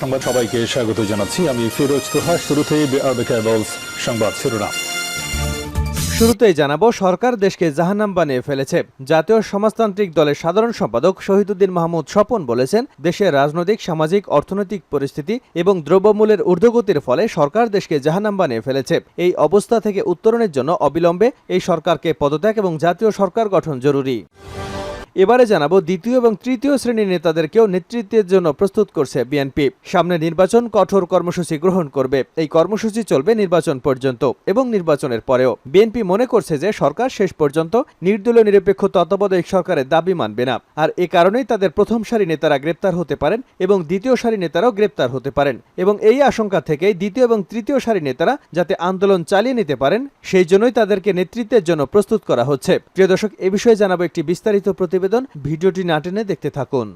সংবাদ সবাইকে স্বাগত জানাচ্ছি। আমি ফিরোজ তোহা। শুরুতেই সংবাদ শিরোনাম। শুরুতেই জানাব, সরকার দেশকে জাহান্নাম বানিয়ে ফেলেছে। জাতীয় সমাজতান্ত্রিক দলের সাধারণ সম্পাদক শহীদুদ্দিন মাহমুদ স্বপন বলেছেন, দেশের রাজনৈতিক, সামাজিক, অর্থনৈতিক পরিস্থিতি এবং দ্রব্যমূল্যের ঊর্ধ্বগতির ফলে সরকার দেশকে জাহান্নাম বানিয়ে ফেলেছে। এই অবস্থা থেকে উত্তরণের জন্য অবিলম্বে এই সরকারকে পদত্যাগ এবং জাতীয় সরকার গঠন জরুরি। এবারে জানাব দ্বিতীয় এবং তৃতীয় শ্রেণির নেতাদেরকেও নেতৃত্বের জন্য প্রস্তুত করছে বিএনপি। সামনে নির্বাচন কঠোর কর্মসূচি গ্রহণ করবে। এই কর্মসূচি চলবে নির্বাচন পর্যন্ত এবং নির্বাচনের পরেও। বিএনপি মনে করছে যে সরকার শেষ পর্যন্ত নির্দলীয় নিরপেক্ষ তত্ত্বাবধায়ক সরকারের দাবি মানবে না। আর এ কারণেই তাদের প্রথম সারি নেতারা গ্রেপ্তার হতে পারেন এবং দ্বিতীয় সারি নেতারাও গ্রেপ্তার হতে পারেন এবং এই আশঙ্কা থেকেই দ্বিতীয় এবং তৃতীয় সারি নেতারা যাতে আন্দোলন চালিয়ে নিতে পারেন, সেই জন্যই তাদেরকে নেতৃত্বের জন্য প্রস্তুত করা হচ্ছে। প্রিয় দর্শক, এ বিষয়ে জানাব একটি বিস্তারিত প্রতিবেদন। ভিডিওটি না টেনে দেখতে থাকুন।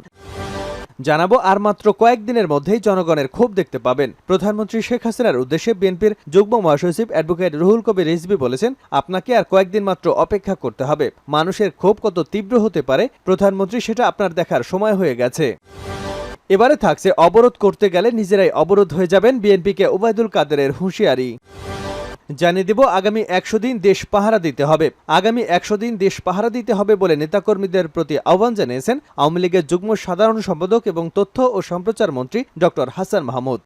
জানাব আর মাত্র কয়েকদিনের মধ্যেই জনগণের ক্ষোভ দেখতে পাবেন। প্রধানমন্ত্রী শেখ হাসিনার উদ্দেশ্যে বিএনপির যুগ্ম মহাসচিব অ্যাডভোকেট রুহুল কবির রিজভি বলেছেন, আপনাকে আর কয়েকদিন মাত্র অপেক্ষা করতে হবে। মানুষের ক্ষোভ কত তীব্র হতে পারে, প্রধানমন্ত্রী সেটা আপনার দেখার সময় হয়ে গেছে। এবারে থাকছে অবরোধ করতে গেলে নিজেরাই অবরোধ হয়ে যাবেন বিএনপিকে ওবায়দুল কাদেরের হুঁশিয়ারি। জানিয়ে দেব, আগামী একশো দিন দেশ পাহারা দিতে হবে। আগামী একশো দিন দেশ পাহারা দিতে হবে বলে নেতাকর্মীদের প্রতি আহ্বান জানিয়েছেন আওয়ামী লীগের যুগ্ম সাধারণ সম্পাদক এবং তথ্য ও সম্প্রচার মন্ত্রী ডক্টর হাসান মাহমুদ।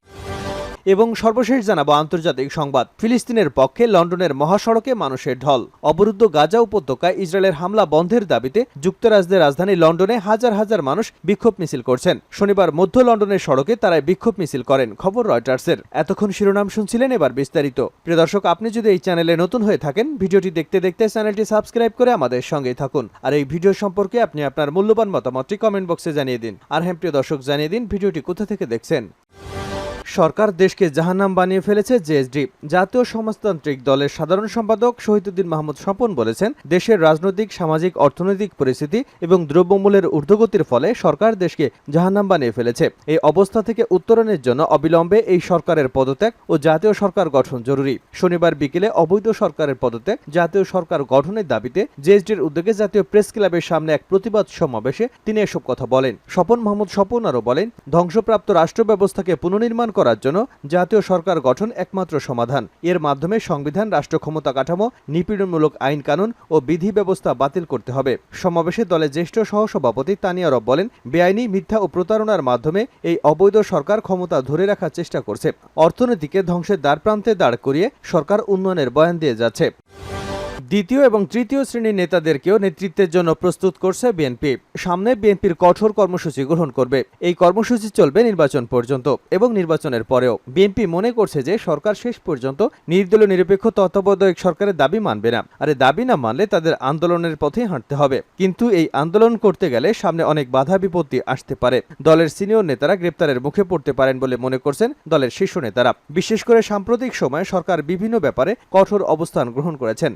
এবং সর্বশেষ জানাব আন্তর্জাতিক সংবাদ। ফিলিস্তিনের পক্ষে লন্ডনের মহাসড়কে মানুষের ঢল। অবরুদ্ধ গাজা উপত্যকায় ইসরায়েলের হামলা বন্ধের দাবিতে যুক্তরাজ্যের রাজধানী লন্ডনে হাজার হাজার মানুষ বিক্ষোভ মিছিল করছেন। শনিবার মধ্য লন্ডনের সড়কে তারাই বিক্ষোভ মিছিল করেন, খবর রয়টার্সের। এতক্ষণ শিরোনাম শুনছিলেন এবার বিস্তারিত। প্রিয় দর্শক, আপনি যদি এই চ্যানেলে নতুন হয়ে থাকেন, ভিডিওটি দেখতে দেখতে চ্যানেলটি সাবস্ক্রাইব করে আমাদের সঙ্গেই থাকুন। আর এই ভিডিও সম্পর্কে আপনি আপনার মূল্যবান মতামতটি কমেন্ট বক্সে জানিয়ে দিন। আর হ্যাঁ প্রিয় দর্শক, জানিয়ে দিন ভিডিওটি কোথা থেকে দেখছেন। সরকার দেশকে জাহান্নাম বানিয়ে ফেলেছে জেএসডি জাতীয় সমাজতান্ত্রিক দলের সাধারণ সম্পাদক শহীদুদ্দিন মাহমুদ স্বপন বলেছেন, দেশের রাজনৈতিক, সামাজিক, অর্থনৈতিক পরিস্থিতি এবং দ্রব্যমূল্যের ঊর্ধ্বগতির ফলে সরকার দেশকে জাহান্নাম বানিয়ে ফেলেছে। এই অবস্থা থেকে উত্তরণের জন্য অবিলম্বে এই সরকারের পদত্যাগ ও জাতীয় সরকার গঠন জরুরি। শনিবার বিকেলে অবৈধ সরকারের পদত্যাগ, জাতীয় সরকার গঠনের দাবিতে জেএসডির উদ্যোগে জাতীয় প্রেস ক্লাবের সামনে এক প্রতিবাদ সমাবেশে তিনি এসব কথা বলেন। স্বপন মাহমুদ স্বপন আরও বলেন, ধ্বংসপ্রাপ্ত রাষ্ট্র ব্যবস্থাকে পুনর্নির্মাণ করার জন্য জাতীয় সরকার গঠন একমাত্র সমাধান। এর মাধ্যমে সংবিধান, রাষ্ট্র ক্ষমতা কাঠামো, নিপীড়নমূলক আইন কানুন ও বিধি ব্যবস্থা বাতিল করতে হবে। সমাবেশে দলের জ্যেষ্ঠ সহসভাপতি তানিয়া রব বলেন, বেআইনি মিথ্যা ও প্রতারণার মাধ্যমে এই অবৈধ সরকার ক্ষমতা ধরে রাখার চেষ্টা করছে। অর্থনীতিকে ধ্বংসের দ্বারপ্রান্তে দাঁড় করিয়ে সরকার উন্নয়নের বয়ান দিয়ে যাচ্ছে। দ্বিতীয় এবং তৃতীয় শ্রেণির নেতাদেরকেও নেতৃত্বের জন্য প্রস্তুত করছে বিএনপি। সামনে বিএনপির কঠোর কর্মসূচি গ্রহণ করবে। এই কর্মসূচি চলবে নির্বাচন পর্যন্ত এবং নির্বাচনের পরেও। বিএনপি মনে করছে যে সরকার শেষ পর্যন্ত নির্দলীয় নিরপেক্ষ তত্ত্বাবধায়ক সরকারের দাবি মানবে না। আর দাবি না মানলে তাদের আন্দোলনের পথে হাঁটতে হবে। কিন্তু এই আন্দোলন করতে গেলে সামনে অনেক বাধা বিপত্তি আসতে পারে। দলের সিনিয়র নেতারা গ্রেপ্তারের মুখে পড়তে পারেন বলে মনে করছেন দলের শীর্ষ নেতারা। বিশেষ করে সাম্প্রতিক সময়ে সরকার বিভিন্ন ব্যাপারে কঠোর অবস্থান গ্রহণ করেছেন।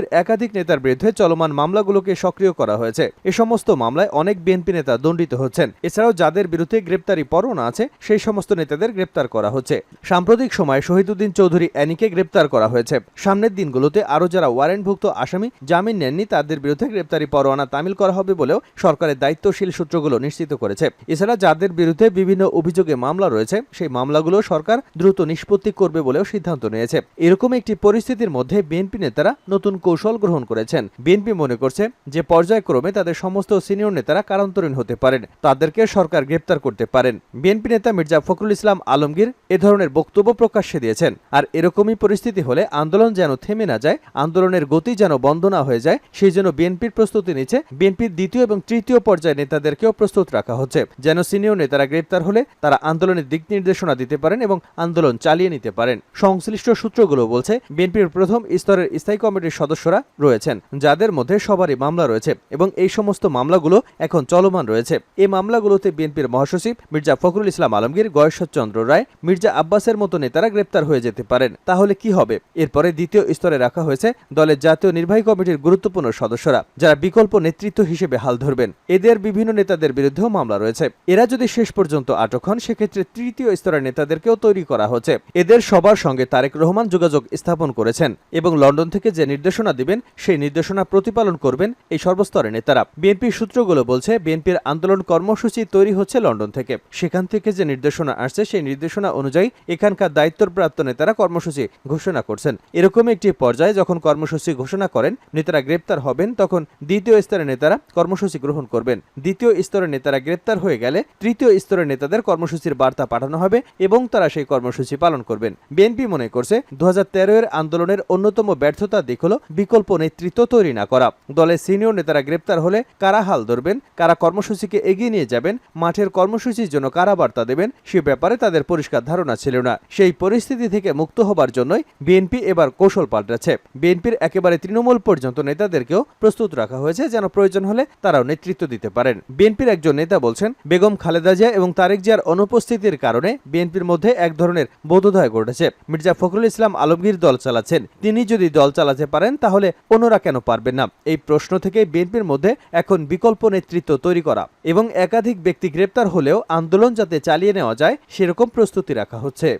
বিএনপির একাধিক নেতার বিরুদ্ধে চলমান মামলাগুলোকে সক্রিয় করা হয়েছে। এ সমস্ত মামলায় অনেক বিএনপি নেতা দণ্ডিত হচ্ছেন। এছাড়াও যাদের বিরুদ্ধে গ্রেপ্তারি পরোয়ানা আছে, সেই সমস্ত নেতাদের গ্রেপ্তার করা হচ্ছে। সাম্প্রতিক সময়ে শহীদুদ্দিন চৌধুরী অ্যানিকে গ্রেপ্তার করা হয়েছে। সামনের দিনগুলোতে আরও যারা ওয়ারেন্টভুক্ত আসামি জামিন নেননি, তাদের বিরুদ্ধে গ্রেপ্তারি পরোয়ানা তামিল করা হবে বলেও সরকারের দায়িত্বশীল সূত্রগুলো নিশ্চিত করেছে। এছাড়া যাদের বিরুদ্ধে বিভিন্ন অভিযোগে মামলা রয়েছে, সেই মামলাগুলো সরকার দ্রুত নিষ্পত্তি করবে বলেও সিদ্ধান্ত নিয়েছে। এরকম একটি পরিস্থিতির মধ্যে বিএনপি নেতারা নতুন কৌশল গ্রহণ করেছেন। বিএনপি মনে করছে যে, পর্যায়ক্রমে তাদের সমস্ত সিনিয়র নেতারা কারান্তরীণ হতে পারেন, তাদেরকে সরকার গ্রেপ্তার করতে পারেন। বিএনপি নেতা মির্জা ফখরুল ইসলাম আলমগীর এ ধরনের বক্তব্য প্রকাশ্যে দিয়েছেন। আর এরকমই পরিস্থিতি হলে আন্দোলন যেন থেমে না যায়, আন্দোলনের গতি যেন বন্ধ না হয়ে যায়, সেই জন্য বিএনপির প্রস্তুতি নিচ্ছে বিএনপির দ্বিতীয় এবং তৃতীয় পর্যায়ের নেতাদেরকেও প্রস্তুত রাখা হচ্ছে। যেন সিনিয়র নেতারা গ্রেপ্তার হলে তারা আন্দোলনের দিক নির্দেশনা দিতে পারেন এবং আন্দোলন চালিয়ে নিতে পারেন। সংশ্লিষ্ট সূত্রগুলো বলছে, বিএনপির প্রথম স্তরের স্থায়ী কমিটির সদস্যরা রয়েছেন, যাদের মধ্যে সবারই মামলা রয়েছে এবং এই সমস্ত মামলাগুলো এখন চলমান রয়েছে। এই মামলাগুলোতে বিএনপির মহাসচিব মির্জা ফখরুল ইসলাম আলমগীর, গয়েশ্বরচন্দ্র রায়, মির্জা আব্বাসের মতো নেতারা গ্রেপ্তার হয়ে যেতে পারেন। তাহলে কি হবে? এরপরে দ্বিতীয় স্তরে রাখা হয়েছে দলের জাতীয় নির্বাহী কমিটির গুরুত্বপূর্ণ সদস্যরা, যারা বিকল্প নেতৃত্ব হিসেবে হাল ধরবেন। এদের বিভিন্ন নেতাদের বিরুদ্ধেও মামলা রয়েছে। এরা যদি শেষ পর্যন্ত আটক হন, সেক্ষেত্রে তৃতীয় স্তরের নেতাদেরকেও তৈরি করা হচ্ছে। এদের সবার সঙ্গে তারেক রহমান যোগাযোগ স্থাপন করেছেন এবং লন্ডন থেকে যে নির্দেশনা নির্দেশনা দিবেন, সেই নির্দেশনা প্রতিপালন করবেন এই সর্বস্তরের নেতারা। বিএনপির সূত্রগুলো বলছে, বিএনপির আন্দোলন কর্মসূচি তৈরি হচ্ছে লন্ডন থেকে। সেখান থেকে যে নির্দেশনা আসছে, সেই নির্দেশনা অনুযায়ী এখানকার দায়িত্বপ্রাপ্ত নেতারা কর্মসূচি ঘোষণা করছেন। এরকম একটি পর্যায়ে যখন কর্মসূচি ঘোষণা করেন, নেতারা গ্রেপ্তার হবেন, তখন দ্বিতীয় স্তরের নেতারা কর্মসূচি গ্রহণ করবেন। দ্বিতীয় স্তরের নেতারা গ্রেপ্তার হয়ে গেলে তৃতীয় স্তরের নেতাদের কর্মসূচির বার্তা পাঠানো হবে এবং তারা সেই কর্মসূচি পালন করবেন। বিএনপি মনে করছে দু হাজার তেরো এর আন্দোলনের অন্যতম ব্যর্থতা দিক হল বিকল্প নেতৃত্ব তৈরি না করা। দলের সিনিয়র নেতারা গ্রেপ্তার হলে কারা হাল ধরবেন, কারা কর্মসূচিকে এগিয়ে নিয়ে যাবেন, মাঠের কর্মসূচির জন্য কারা বার্তা দেবেন, সে ব্যাপারে তাদের পরিষ্কার ধারণা ছিল না। সেই পরিস্থিতি থেকে মুক্ত হবার জন্যই বিএনপি এবার কৌশল পাল্টাচ্ছে। বিএনপির একেবারে তৃণমূল পর্যন্ত নেতাদেরকেও প্রস্তুত রাখা হয়েছে, যেন প্রয়োজন হলে তারাও নেতৃত্ব দিতে পারেন। বিএনপির একজন নেতা বলছেন, বেগম খালেদা জিয়া এবং তারেক জিয়ার অনুপস্থিতির কারণে বিএনপির মধ্যে এক ধরনের বোধোদয় ঘটেছে। মির্জা ফখরুল ইসলাম আলমগীর দল চালাচ্ছেন। তিনি যদি দল চালাতে পারেন তাহলে অন্যরা কেন পারবেন না? এই প্রশ্ন থেকে বিএনপির মধ্যে এখন বিকল্প নেতৃত্ব তৈরি করা এবং একাধিক ব্যক্তি গ্রেপ্তার হলেও আন্দোলন যাতে চালিয়ে নেওয়া যায়, সেরকম প্রস্তুতি রাখা হচ্ছে।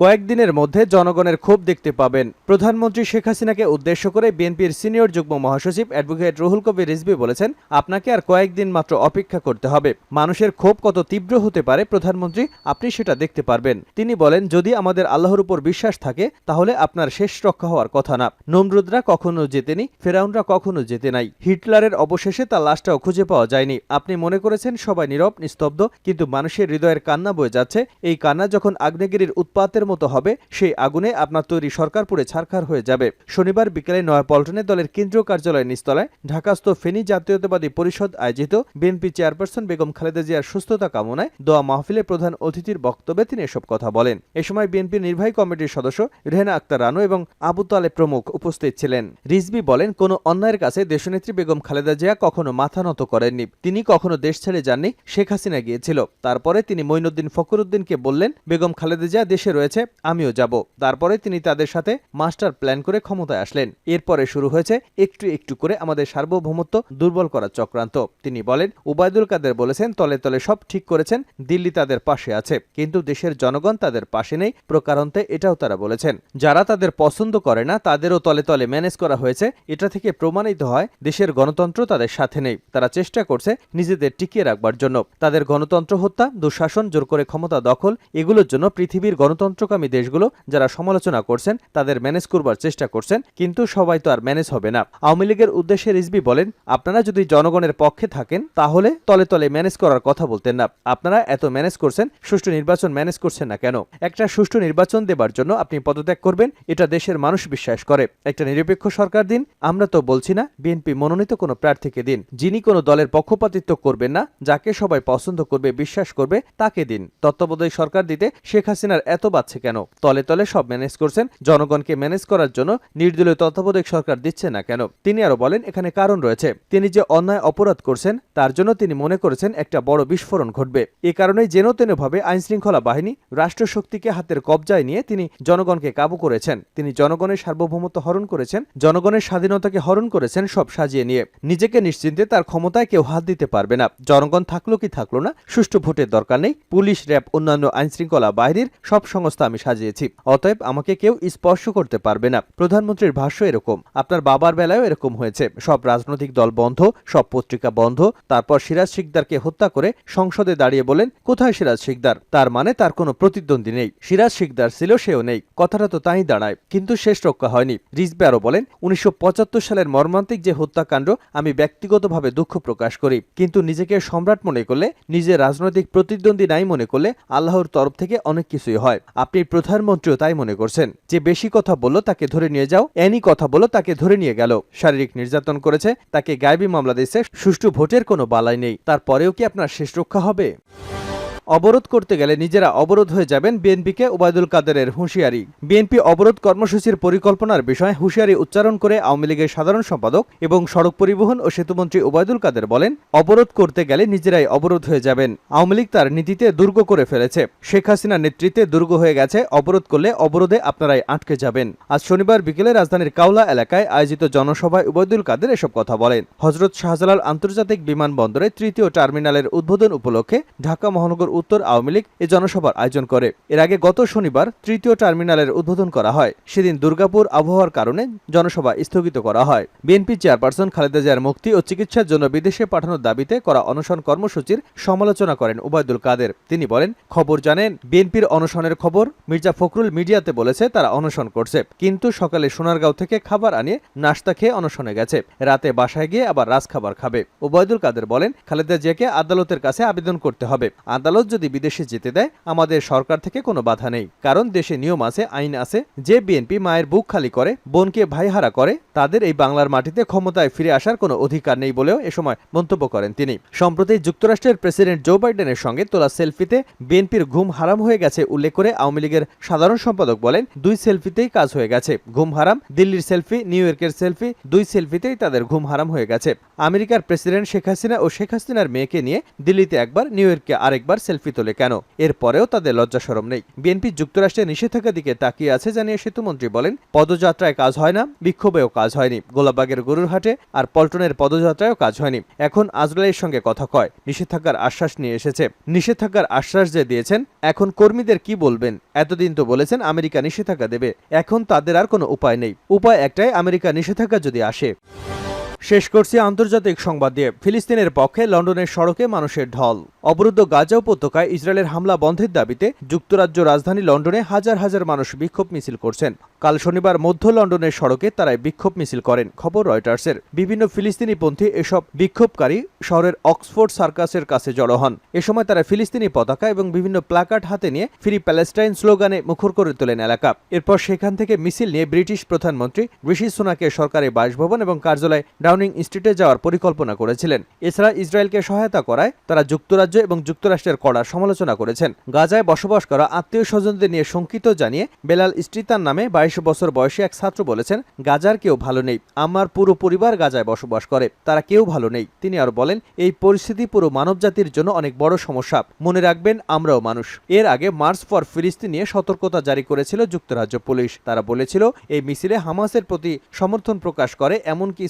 কয়েকদিনের মধ্যে জনগণের ক্ষোভ দেখতে পাবেন। প্রধানমন্ত্রী শেখ হাসিনাকে উদ্দেশ্য করে বিএনপির সিনিয়র যুগ্ম মহাসচিব অ্যাডভোকেট রুহুল কবির রিজভি বলেছেন, আপনাকে আর কয়েকদিন মাত্র অপেক্ষা করতে হবে। মানুষের ক্ষোভ কত তীব্র হতে পারে, প্রধানমন্ত্রী, আপনি সেটা দেখতে পারবেন। তিনি বলেন, যদি আমাদের আল্লাহর উপর বিশ্বাস থাকে, তাহলে আপনার শেষ রক্ষা হওয়ার কথা না। নমরুদরা কখনো জেতেনি ফেরাউনরা কখনো জেতে নাই। হিটলারের অবশেষে তার লাশটাও খুঁজে পাওয়া যায়নি। আপনি মনে করেছেন, সবাই নীরব, নিস্তব্ধ, কিন্তু মানুষের হৃদয়ের কান্না বয়ে যাচ্ছে। এই কান্না যখন আগ্নেয়গিরির উৎপাতের মতো হবে, সেই আগুনে আপনার তৈরি সরকার পুড়ে ছারখার হয়ে যাবে। শনিবার বিকেলে নয়াপল্টনে দলের কেন্দ্রীয় কার্যালয় নিস্তলায় ঢাকাস্থ ফেনী জাতীয়তাবাদী পরিষদ আয়োজিত বিএনপি চেয়ারপারসন বেগম খালেদা জিয়ার সুস্থতা কামনায় দোয়া মাহফিলে প্রধান অতিথির বক্তব্যে তিনি এসব কথা বলেন। এ সময় বিএনপির নির্বাহী কমিটির সদস্য রেহেনা আক্তার রানু এবং আবু তালে প্রমুখ উপস্থিত ছিলেন। রিজবি বলেন, কোনো অন্যায়ের কাছে দেশনেত্রী বেগম খালেদা জিয়া কখনো মাথা নত করেননি। তিনি কখনো দেশ ছেড়ে যাননি, শেখ হাসিনা গিয়েছিল। তারপরে তিনি মঈনুদ্দিন ফখরুদ্দিনকে বললেন, বেগম খালেদা জিয়া দেশে রয়েছে আমিও যাব। তারপরে তিনি তাদের সাথে মাস্টার প্ল্যান করে ক্ষমতায় আসলেন। এরপরে শুরু হয়েছে একটু একটু করে আমাদের সার্বভৌমত্ব দুর্বল করার চক্রান্ত। তিনি বলেন, উবায়দুল কাদের বলেছেন, তলে তলে সব ঠিক করেছেন, দিল্লি তাদের পাশে আছে। কিন্তু দেশের জনগণ তাদের পাশে নেই, প্রকারান্তে এটাও তারা বলেছেন। যারা তাদের পছন্দ করে না, তাদেরও তলে তলে ম্যানেজ করা হয়েছে। এটা থেকে প্রমাণিত হয়, দেশের গণতন্ত্র তাদের সাথে নেই। তারা চেষ্টা করছে নিজেদের টিকিয়ে রাখবার জন্য। তাদের গণতন্ত্র হত্যা, দুঃশাসন, জোর করে ক্ষমতা দখল, এগুলোর জন্য পৃথিবীর গণতন্ত্রকামী দেশগুলো যারা সমালোচনা করছেন, তাদের ম্যানেজ করবার চেষ্টা করছেন, কিন্তু সবাই তো আর ম্যানেজ হবে না। আওয়ামী লীগের উদ্দেশ্যে রিজবি বলেন, আপনারা যদি জনগণের পক্ষে থাকেন, তাহলে তলে তলে ম্যানেজ করার কথা বলতেন না। আপনারা এত ম্যানেজ করছেন, সুষ্ঠু নির্বাচন ম্যানেজ করছেন না কেন? একটা সুষ্ঠু নির্বাচন দেবার জন্য আপনি পদত্যাগ করবেন, এটা দেশের মানুষ বিশ্বাস করে। একটা নিরপেক্ষ সরকার দিন, আমরা তো বলছি না, বিএনপি মনোনীত কোনো প্রার্থীকে দিন। যিনি কোনো দলের পক্ষপাতিত্ব করবেন না, যাকে সবাই পছন্দ করবে, বিশ্বাস করবে, তাকে দিন। তত্ত্বাবধায়ক সরকার দিতে শেখ হাসিনার এত বাচ্ছে কেন? তলে তলে সব ম্যানেজ করছেন, জনগণকে ম্যানেজ করার জন্য নির্দলীয় তত্ত্বাবধায়ক সরকার দিচ্ছে না কেন? তিনি আরও বলেন, এখানে কারণ রয়েছে। তিনি যে অন্যায় অপরাধ করছেন, তার জন্য তিনি মনে করেছেন একটা বড় বিস্ফোরণ ঘটবে। এ কারণেই যেন তেনভাবে আইনশৃঙ্খলা বাহিনী রাষ্ট্রশক্তিকে হাতের কবজায় নিয়ে তিনি জনগণকে কাবু করেছেন। তিনি জনগণের সার্বভৌমত্ব হরণ করেছেন, জনগণের স্বাধীনতাকে হরণ করেছেন সব সাজিয়ে নিয়ে। নিজেকে নিশ্চিন্তে তার ক্ষমতায় কেউ হাত দিতে পারবে না। জনগণ থাকল কি থাকল না, সুষ্ঠু ভোটের দরকার নেই। পুলিশ, র্যাব, অন্যান্য আইনশৃঙ্খলা বাহিনীর সব সংস্থা আমি সাজিয়েছি। অতএব আমাকে কেউ স্পর্শ করতে পারবে না। প্রধানমন্ত্রীর ভাষ্য এরকম, আপনার বাবার বেলায়ও এরকম হয়েছে। সব রাজনৈতিক দল বন্ধ, সব পত্রিকা বন্ধ, তারপর সিরাজ শিকদারকে হত্যা করে সংসদে দাঁড়িয়ে বলেন, কোথায় সিরাজ শিকদার? তার মানে তার কোনো প্রতিদ্বন্দ্বী নেই। সিরাজ শিকদার ছিল সেও নেই, কথাটা তো তাই দাঁড়ায়। কিন্তু শেষ রক্ষা হয়নি। রিজবে আরও বলেন, উনিশশো পঁচাত্তর সালের মর্মান্তিক যে হত্যাকাণ্ড, আমি ব্যক্তিগতভাবে দুঃখ প্রকাশ করি। কিন্তু নিজেকে সম্রাট মনে করলে নিজের রাজনৈতিক প্রতিদ্বন্দ্বী নাই মনে করলে, আল্লাহর তরফ থেকে অনেক কিছুই হয়। প্রধানমন্ত্রীও তাই মনে করছেন। যে বেশি কথা বলল তাকে ধরে নিয়ে যাও, এনি কথা বলল তাকে ধরে নিয়ে গেল। শারীরিক নির্যাতন করেছে, তাকে গায়েবী মামলা দিয়েছে, সুষ্ঠু ভোটের কোনো বালাই নেই। তারপরেও কি আপনার শেষ রক্ষা হবে? অবরোধ করতে গেলে নিজেরা অবরোধ হয়ে যাবেন বিএনপিকে ওবায়দুল কাদেরের হুঁশিয়ারি। বিএনপি অবরোধ কর্মসূচির পরিকল্পনার বিষয়ে হুঁশিয়ারি উচ্চারণ করে আওয়ামী লীগের সাধারণ সম্পাদক এবং সড়ক পরিবহন ও সেতুমন্ত্রী ওবায়দুল কাদের বলেন, অবরোধ করতে গেলে নিজেরাই অবরোধ হয়ে যাবেন। আওয়ামী লীগ তার নীতিতে দুর্গ করে ফেলেছে। শেখ হাসিনার নেতৃত্বে দুর্গ হয়ে গেছে। অবরোধ করলে অবরোধে আপনারাই আটকে যাবেন। আজ শনিবার বিকেলে রাজধানীর কাউলা এলাকায় আয়োজিত জনসভায় ওবায়দুল কাদের এসব কথা বলেন। হজরত শাহজালাল আন্তর্জাতিক বিমানবন্দরে তৃতীয় টার্মিনালের উদ্বোধন উপলক্ষে ঢাকা মহানগর উত্তর আওয়ামী লীগ এ জনসভার আয়োজন করে। এর আগে গত শনিবার তৃতীয় টার্মিনালের উদ্বোধন করা হয়। সেদিন দুর্গাপুর আবহাওয়ার কারণে জনসভা স্থগিত করা হয়। বিএনপি চেয়ারপারসন খালেদা জিয়ার মুক্তি ও চিকিৎসার জন্য বিদেশে পাঠানোর দাবিতে করা অনশন কর্মসূচির সমালোচনা করেন ওবায়দুল কাদের। তিনি বলেন, খবর জানেন, বিএনপির অনশনের খবর মির্জা ফখরুল মিডিয়াতে বলেছে তারা অনশন করছে। কিন্তু সকালে সোনারগাঁও থেকে খাবার আনিয়ে নাস্তা খেয়ে অনশনে গেছে। রাতে বাসায় গিয়ে আবার রাজ খাবার খাবে। ওবায়দুল কাদের বলেন, খালেদা জিয়াকে আদালতের কাছে আবেদন করতে হবে। আদালত যদি বিদেশে যেতে দেয়, আমাদের সরকার থেকে কোনো বাধা নেই। কারণ দেশে নিয়ম আছে, আইন আছে। যে বিএনপি মায়ের বুক খালি করে, বোনকে ভাইহারা করে, তাদের এই বাংলার মাটিতে ক্ষমতায় ফিরে আসার কোনো অধিকার নেই বলেও এ সময় মন্তব্য করেন তিনি। সম্প্রতি যুক্তরাষ্ট্রের প্রেসিডেন্ট জো বাইডেনের সঙ্গে তোলা সেলফিতে বিএনপির ঘুম হারাম হয়ে গেছে উল্লেখ করে আওয়ামী লীগের সাধারণ সম্পাদক বলেন, দুই সেলফিতেই কাজ হয়ে গেছে। ঘুম হারাম, দিল্লির সেলফি, নিউ ইয়র্কের সেলফি, দুই সেলফিতেই তাদের ঘুম হারাম হয়ে গেছে। আমেরিকার প্রেসিডেন্ট শেখ হাসিনা ও শেখ হাসিনার মেয়েকে নিয়ে দিল্লিতে একবার, নিউ ইয়র্কে আরেকবার সেলফি তোলে কেন? এরপরেও তাদের লজ্জা সরম নেই। বিএনপি যুক্তরাষ্ট্রের নিষেধাজ্ঞার দিকে তাকিয়ে আছে জানিয়ে সেতুমন্ত্রী বলেন, পদযাত্রায় কাজ হয় না, বিক্ষোভেও কাজ হয়নি। গোলাবাগের গরুর হাটে আর পল্টনের পদযাত্রায়ও কাজ হয়নি। এখন আজরাইলের সঙ্গে কথা কয়। নিষেধাজ্ঞার আশ্বাস নিয়ে এসেছে। নিষেধাজ্ঞার আশ্বাস যে দিয়েছেন, এখন কর্মীদের কি বলবেন? এতদিন তো বলেছেন আমেরিকা নিষেধাজ্ঞা দেবে। এখন তাদের আর কোনো উপায় নেই। উপায় একটাই, আমেরিকা নিষেধাজ্ঞা যদি আসে। শেষ করছি আন্তর্জাতিক সংবাদ দিয়ে। ফিলিস্তিনের পক্ষে লন্ডনের সড়কে মানুষের ঢল। অবরুদ্ধ গাজা উপত্যকায় ইসরায়েলের হামলা বন্ধের দাবিতে যুক্তরাজ্য রাজধানী লন্ডনে হাজার হাজার মানুষ বিক্ষোভ মিছিল করছেন। কাল শনিবার মধ্য লন্ডনের সড়কে তারা বিক্ষোভ মিছিল করেন, খবর রয়টার্সের। বিভিন্ন ফিলিস্তিনিপন্থী এসব বিক্ষোভকারী শহরের অক্সফোর্ড সার্কাসের কাছে জড়ো হন। এ সময় তারা ফিলিস্তিনি পতাকা এবং বিভিন্ন প্লাকার্ড হাতে নিয়ে ফ্রি প্যালেস্টাইন স্লোগানে মুখর করে তোলেন এলাকা। এরপর সেখান থেকে মিছিল নিয়ে ব্রিটিশ প্রধানমন্ত্রী ঋষি সোনাকে সরকারি বাসভবন এবং কার্যালয় ডাউনিং স্ট্রিটে যাওয়ার পরিকল্পনা করেছিলেন। এছাড়া ইসরায়েলকে সহায়তা করায় তারা যুক্তরাজ্য এবং যুক্তরাষ্ট্রের কড়া সমালোচনা করেছেন। গাজায় বসবাস করা আত্মীয় স্বজনদের নিয়ে শঙ্কিত জানিয়ে বেলাল স্ট্রিতার নামে বাইশ বছর বয়সী এক ছাত্র বলেছেন, গাজার কেউ ভালো নেই। আমার পুরো পরিবার গাজায় বসবাস করে। তারা কেউ ভালো নেই। তিনি আর বলেন, এই পরিস্থিতি পুরো মানবজাতির জন্য অনেক বড় সমস্যা। মনে রাখবেন, আমরাও মানুষ। এর আগে মার্চ ফর ফিলিস্তিন নিয়ে সতর্কতা জারি করেছিল যুক্তরাজ্য পুলিশ। তারা বলেছিল, এই মিছিলে হামাসের প্রতি সমর্থন প্রকাশ করে, এমনকি